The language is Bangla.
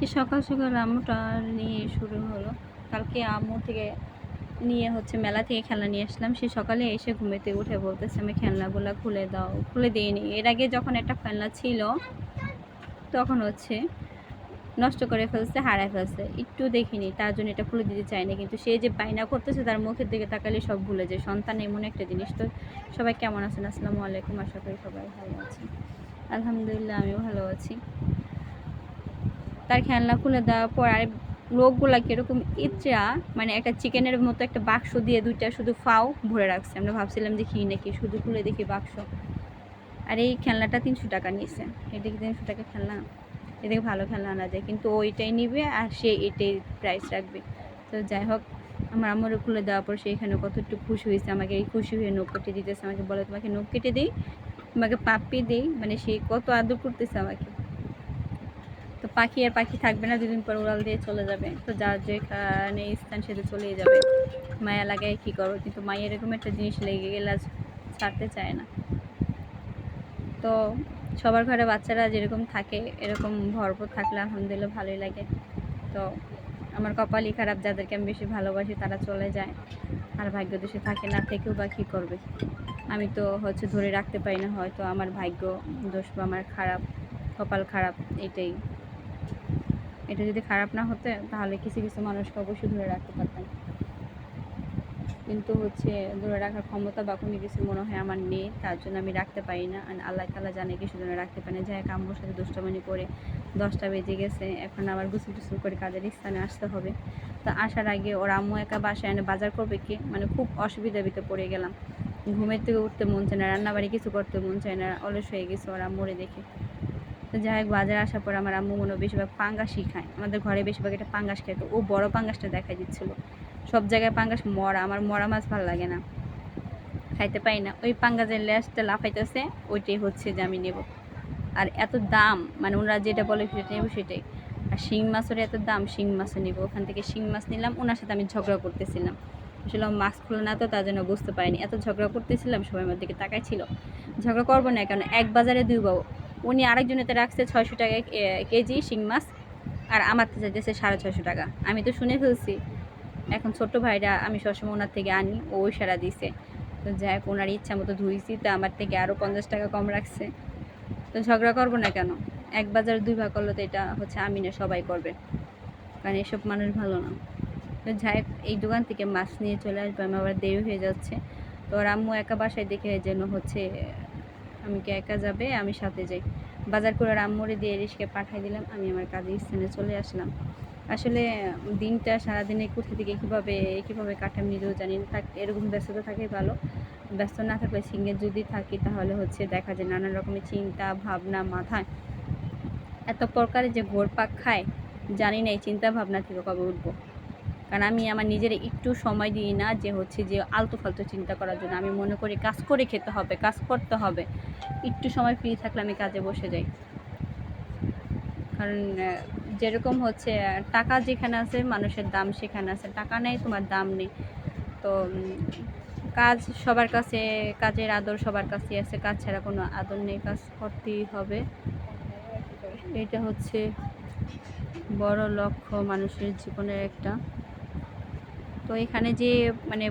আজকে সকাল সকাল আম্মুটা নিয়ে শুরু হলো। কালকে আম্মু থেকে নিয়ে হচ্ছে মেলা থেকে খেলনা নিয়ে আসলাম। সে সকালে এসে ঘুমেতে উঠে বলতেছে, আমি খেলনাগুলো খুলে দাও। খুলে দিইনি। এর আগে যখন একটা খেলনা ছিল, তখন হচ্ছে নষ্ট করে ফেলছে, হারায় ফেলছে। একটু দেখিনি, তার জন্য এটা খুলে দিতে চায়নি কিন্তু সে যে বাইনা করতেছে, তার মুখের দিকে তাকালে সব ভুলে যায়। সন্তান এমন একটা জিনিস। তো সবাই কেমন আছেন? আসসালামু আলাইকুম। আশা করি সবাই ভালো আছে আলহামদুলিল্লাহ, আমিও ভালো আছি। তার খেলনা খুলে দেওয়ার পর আর লোকগুলা কীরকম ইচ্ছা মানে একটা চিকেনের মতো একটা বাক্স দিয়ে দুইটা শুধু ফাও ভরে রাখছে। আমরা ভাবছিলাম কি নাকি শুধু খুলে দেখি বাক্স। আর এই খেলনাটা তিনশো টাকা নিয়েছে। এটা কি তিনশো টাকা খেলনা। এদিকে ভালো খেলনা আনা যায়। কিন্তু ওইটাই নিবে আর সে এটাই প্রাইস রাখবে। তো যাই হোক, আমার আমার খুলে দেওয়ার পর সে এখানে কত একটু খুশি হয়েছে, আমাকে এই খুশি হয়ে নখ কেটে দিতেছে। আমাকে বলে, তোমাকে নখ কেটে দিই, তোমাকে পাপ্পি দিই। মানে সে কত আদর করতেছে আমাকে। তো পাখি আর পাখি থাকবে না, দুদিন পর উড়াল দিয়ে চলে যাবে। তো যার যেখানে স্থান সেটা চলেই যাবে। মায়া লাগায় কী করব কিন্তু মায়ের এরকম একটা জিনিস লেগে গেলে ছাড়তে চায় না। তো সবার ঘরে বাচ্চারা যেরকম থাকে, এরকম ভরপুর থাকলে আলহামদুলিল্লাহ ভালোই লাগে। তো আমার কপালই খারাপ, যাদেরকে আমি বেশি ভালোবাসি তারা চলে যায়। আর ভাগ্য দেশে থাকে না, থেকেও বা কী করবে? আমি তো হচ্ছে ধরে রাখতে পারি না, হয়তো আমার ভাগ্য দোষ বা আমার খারাপ, কপাল খারাপ, এটাই। এটা যদি খারাপ না হতো, তাহলে কিছু কিছু মানুষকে অবশ্যই ধরে রাখতে পারতাম কিন্তু হচ্ছে, ধরে রাখার ক্ষমতা বা কোনো কিছু মনে হয় আমার নেই, তার জন্য আমি রাখতে পারি না। আর আল্লাহ তালা জানে কিছু জন্য রাখতে পারি না। যাই হোক, আম্মুর সাথে দুষ্টামানি করে দশটা বেজে গেছে। এখন আবার গুছু টুসু করে কাজের স্থানে আসতে হবে। তো আসার আগে ওর আম্মু একা বাসায় এনে বাজার করবে কি? মানে খুব অসুবিধা ভিতরে পড়ে গেলাম। ঘুমের থেকে উঠতে মন চায় না, রান্নাবাড়ি কিছু করতে মন চায় না, অলস হয়ে গেছে ওর আম্মুরে দেখে। তো যাই হোক, বাজারে আসার পর আমার আম্মু মনে বেশিরভাগ পাঙ্গাসই খায়। আমাদের ঘরে বেশিরভাগ একটা পাঙ্গাস খায় তো ও বড় পাঙ্গাসটা দেখা দিচ্ছিল। সব জায়গায় পাঙ্গাস মরা। আমার মরা মাছ ভালো লাগে না। খাইতে পাই না। ওই পাঙ্গাসের লেসটা লাফাইতেছে, ওইটাই হচ্ছে যে আমি নেব। আর এত দাম মানে ওনারা যেটা বলে সেটা নেব সেটাই। আর শিং মাছের এত দাম, শিং মাছও নেব। ওখান থেকে শিং মাছ নিলাম। ওনার সাথে আমি ঝগড়া করতেছিলাম। আসলে মাছ খুলে না তো, তার জন্য বুঝতে পারিনি। এত ঝগড়া করতেছিলাম, সবাই আমার দিকে তাকাই ছিল ঝগড়া করব না কেন? এক বাজারে দুই বাবু উনি আরেকজনেতে রাখছে ছয়শো টাকা কেজি শিং মাছ আর আমার তো চাইতেছে সাড়ে ছয়শো টাকা। আমি তো শুনে ফেলছি। এখন ছোট ভাইরা আমি সবসময় ওনার থেকে আনি, ও সারা দিছে। তো যাই হোক, ওনার ইচ্ছা মতো ধুইছি, তো আমার থেকে আরও পঞ্চাশ টাকা কম রাখছে। তো ঝগড়া করব না কেন? এক বাজার দুই ভাগ করলে তো এটা হচ্ছে আমি না সবাই করবে। কারণ এসব মানুষ ভালো না। তো যাই হোক, এই দোকান থেকে মাছ নিয়ে চলে আসবে, আমি আবার দেরি হয়ে যাচ্ছে। তো ওর আম্মু একা বাসায় দেখে যেন হচ্ছে আমি কি একা যাবে? আমি সাথে যাই। বাজার করে ওর আম্মুরে দিয়ে রিস্কে পাঠিয়ে দিলাম। আমি আমার কাজের স্থানে চলে আসলাম। আসলে দিনটা সারাদিনে কোথা থেকে কীভাবে কীভাবে কাটাম নিজেও জানি না। থাক, এরকম ব্যস্ততা থাকে ভালো। ব্যস্ত না থাকলে সিঙ্গে যদি থাকি তাহলে হচ্ছে দেখা যায় নানান রকমের চিন্তা, ভাবনা, মাথায়। এত প্রকারে যে ঘোরপাক খায়, জানি না এই চিন্তা ভাবনা থেকে কবে উঠবো। কারণ আমি আমার নিজের একটু সময় দিই না যে হচ্ছে যে আলতু ফালতু চিন্তা করার জন্য। আমি মনে করি কাজ করে খেতে হবে, কাজ করতে হবে। একটু সময় ফ্রি থাকলে আমি কাজে বসে যাই। কারণ যেরকম হচ্ছে, টাকা যেখানে আছে মানুষের দাম সেখানে আছে। টাকা নেই, তোমার দাম নেই। তো কাজ সবার কাছে, কাজের আদর সবার কাছে আছে। কাজ ছাড়া কোনো আদর নেই, কাজ করতেই হবে। এটা হচ্ছে বড় লক্ষ্য মানুষের জীবনের একটা। তো এখানে যে মানে